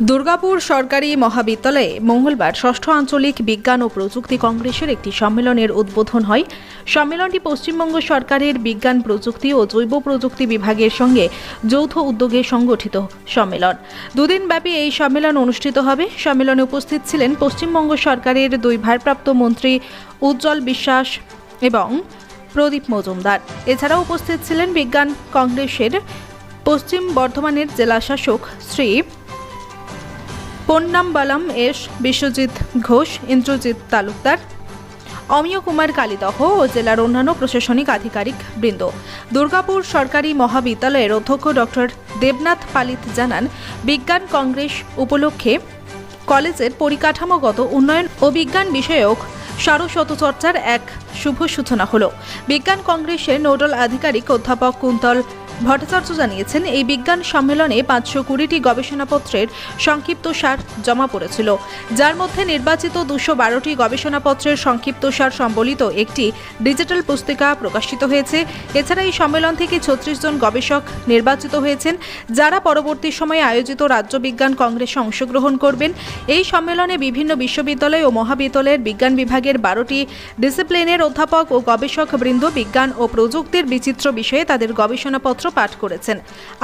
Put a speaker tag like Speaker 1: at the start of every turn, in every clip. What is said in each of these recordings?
Speaker 1: দুর্গাপুর সরকারি মহাবিদ্যালয়ে মঙ্গলবার ষষ্ঠ আঞ্চলিক বিজ্ঞান ও প্রযুক্তি কংগ্রেসের একটি সম্মেলনের উদ্বোধন হয়। সম্মেলনটি পশ্চিমবঙ্গ সরকারের বিজ্ঞান প্রযুক্তি ও জৈব প্রযুক্তি বিভাগের সঙ্গে যৌথ উদ্যোগে সংগঠিত সম্মেলন। দুদিন ব্যাপী এই সম্মেলন অনুষ্ঠিত হবে। সম্মেলনে উপস্থিত ছিলেন পশ্চিমবঙ্গ সরকারের দুই ভারপ্রাপ্ত মন্ত্রী উজ্জ্বল বিশ্বাস এবং প্রদীপ মজুমদার। এছাড়াও উপস্থিত ছিলেন বিজ্ঞান কংগ্রেসের পশ্চিম বর্ধমানের জেলাশাসক শ্রী পন্নামবালাম এস, বিশ্বজিৎ ঘোষ, ইন্দ্রজিৎ তালুকদার, অমিয় কুমার কালিদহ ও জেলার অন্যান্য প্রশাসনিক আধিকারিক বৃন্দ। দুর্গাপুর সরকারি মহাবিদ্যালয়ের অধ্যক্ষ ডক্টর দেবনাথ পালিত জানান, বিজ্ঞান কংগ্রেস উপলক্ষে কলেজের পরিকাঠামোগত উন্নয়ন ও বিজ্ঞান বিষয়ক সারস্বতচর্চার এক শুভ সূচনা হল। বিজ্ঞান কংগ্রেসের নোডাল আধিকারিক অধ্যাপক কুন্তল ভট্টাচার্য জানিয়েছেন, এই বিজ্ঞান সম্মেলনে পাঁচশো কুড়িটি গবেষণাপত্রের সংক্ষিপ্ত সার জমা পড়েছিল, যার মধ্যে নির্বাচিত দুশো বারোটি গবেষণাপত্রের সংক্ষিপ্ত সার সম্বলিত একটি ডিজিটাল পুস্তিকা প্রকাশিত হয়েছে। এছাড়া এই সম্মেলন থেকে ছত্রিশ জন গবেষক নির্বাচিত হয়েছেন, যারা পরবর্তী সময়ে আয়োজিত রাজ্য বিজ্ঞান কংগ্রেসে অংশগ্রহণ করবেন। এই সম্মেলনে বিভিন্ন বিশ্ববিদ্যালয় ও মহাবিদ্যালয়ের বিজ্ঞান বিভাগের বারোটি ডিসিপ্লিনের অধ্যাপক ও গবেষক বৃন্দ বিজ্ঞান ও প্রযুক্তির বিচিত্র বিষয়ে তাদের গবেষণাপত্র পাঠ করেছেন।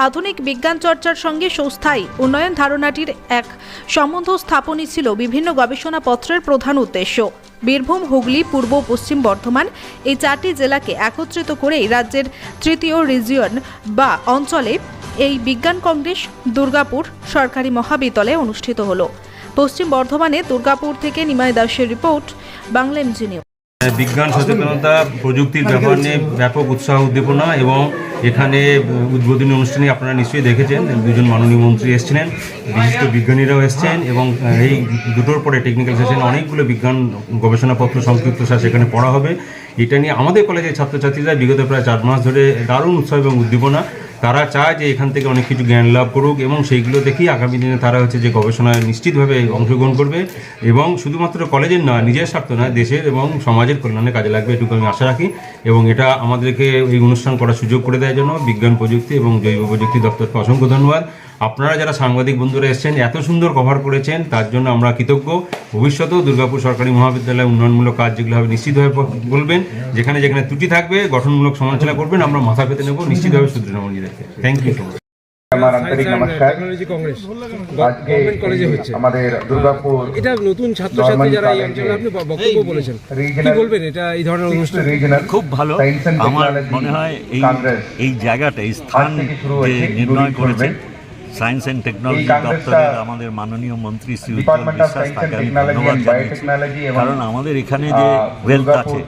Speaker 1: আধুনিক বিজ্ঞান চর্চার সঙ্গে সুস্থায়ী উন্নয়ন ধারণাটির এক সম্বন্ধ স্থাপনই ছিল বিভিন্ন গবেষণাপত্রের প্রধান উদ্দেশ্য। বীরভূম হুগলি পূর্ব পশ্চিম বর্ধমান এই চারটি জেলাকে একত্রিত করেই রাজ্যের তৃতীয় রিজিয়ন বা অঞ্চলে এই বিজ্ঞান কংগ্রেস দুর্গাপুর সরকারি মহাবিদ্যালয়ে অনুষ্ঠিত হলো। পশ্চিম বর্ধমানে দুর্গাপুর থেকে নিমাই দাসের রিপোর্ট বাংলা ইঞ্জিনিয়ার
Speaker 2: বিজ্ঞান সচেতনতা প্রযুক্তির ব্যবহার নিয়ে ব্যাপক উৎসাহ উদ্দীপনা এবং এখানে উদ্বোধনী অনুষ্ঠানে আপনারা নিশ্চয়ই দেখেছেন, দুজন মাননীয় মন্ত্রী এসেছিলেন, বিশিষ্ট বিজ্ঞানীরাও এসছেন এবং এই দুটোর পরে টেকনিক্যাল সেশন অনেকগুলো বিজ্ঞান গবেষণাপত্র, সংক্ষিপ্ত স্যার সেখানে পড়া হবে। এটা নিয়ে আমাদের কলেজের ছাত্রছাত্রীরা বিগত প্রায় চার মাস ধরে দারুণ উৎসাহ এবং উদ্দীপনা। তারা চায় যে এখান থেকে অনেক কিছু জ্ঞান লাভ করুক এবং সেইগুলো দেখেই আগামী দিনে তারা হচ্ছে যে গবেষণায় নিশ্চিতভাবে অংশগ্রহণ করবে এবং শুধুমাত্র কলেজের নয়, নিজের স্বার্থ নয়, দেশের এবং সমাজের কল্যাণে কাজে লাগবে, এটুকু আমি আশা রাখি। এবং এটা আমাদেরকে এই অনুষ্ঠান করার সুযোগ করে দেওয়ার জন্য বিজ্ঞান প্রযুক্তি এবং জৈব প্রযুক্তি দপ্তরকে অসংখ্য ধন্যবাদ। আপনারা যারা সাংবাদিক বন্ধুরা এসেছেন এত সুন্দর কভার করেছেন তার জন্য আমরা কৃতজ্ঞ। ভবিষ্যতেও দুর্গাপুর সরকারি মহাবিদ্যালয়ে উন্নয়নমূলক কাজ যেগুলো হবে নিশ্চিতভাবে বলবেন। যেখানে যেখানে ত্রুটি থাকবে গঠনমূলক সমালোচনা করবেন আমরা মাথা পেতে নেব নিশ্চিতভাবে শুধরে নেব নিজেদেরকে থ্যাংক ইউ সো মাচ
Speaker 3: আমার আন্তরিক নমস্কার। আজকে
Speaker 4: গভর্নমেন্ট কলেজে
Speaker 3: এই
Speaker 4: হচ্ছে।
Speaker 3: আমাদের দুর্গাপুর
Speaker 4: এটা নতুন ছাত্রছাত্রী যারা এই অঞ্চলে আপনি বক্তব্য বলেছেন। কি বলবেন? এটা এই ধরনের অনুষ্ঠান।
Speaker 5: খুব ভালো। আমার মনে হয় এই জায়গাটা এই স্থান নির্ণয়
Speaker 3: দুদিন
Speaker 5: করেছে
Speaker 3: চলবে।
Speaker 5: সায়েন্স অ্যান্ড টেকনোলজি দপ্তরের আমাদের মাননীয় মন্ত্রী শ্রী উজ্জ্বল বিশ্বাস তাকে আমি ধন্যবাদ জানাচ্ছি কারণ আমাদের এখানে যে ওয়েলথ আছে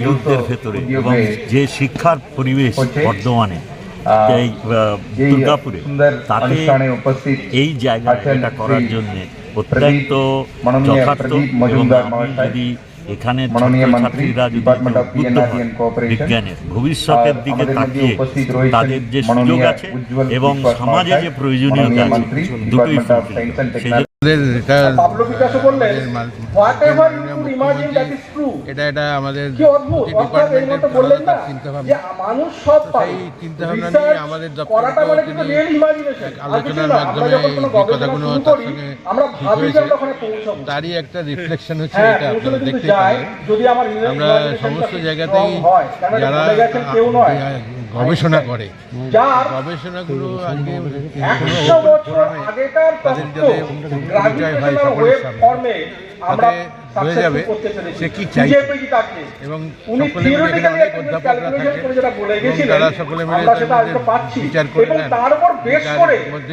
Speaker 5: ইউথদের ভেতরে এবং যে শিক্ষার পরিবেশ বর্ধমানে দুর্গাপুরে
Speaker 3: উপস্থিত
Speaker 5: এই জায়গায় এটা করার জন্য অত্যন্ত যথার্থ এবং আমি যদি এখানে যদি উদ্বুদ্ধ বিজ্ঞানের ভবিষ্যতের দিকে তাকিয়ে তাদের যে সুযোগ আছে এবং সমাজে যে প্রয়োজনীয়তা আছে দুটোই সেই
Speaker 6: এটা এটা এটা আমাদের চিন্তা ভাবনা। নিয়ে আমাদের
Speaker 7: মানে
Speaker 6: আলোচনার মাধ্যমে কথাগুলো তার সঙ্গে তারই একটা রিফ্লেকশন হচ্ছে
Speaker 7: হ্যাঁ
Speaker 6: এটা আপনারা দেখতে পাবেন
Speaker 7: আমরা
Speaker 6: সমস্ত জায়গাতেই
Speaker 7: হয়
Speaker 6: যারা গবেষণা করে। গবেষণাগুলো আজকে তাদের যাতে পরিচয় হয় সকলের সামনে। তাতে হয়ে যাবে সে কি
Speaker 7: চাই
Speaker 6: এবং সকলে মিলে এখানে অনেক অধ্যাপকরা থাকে। তারা সকলে মিলে বিচার করে নেন। মধ্যে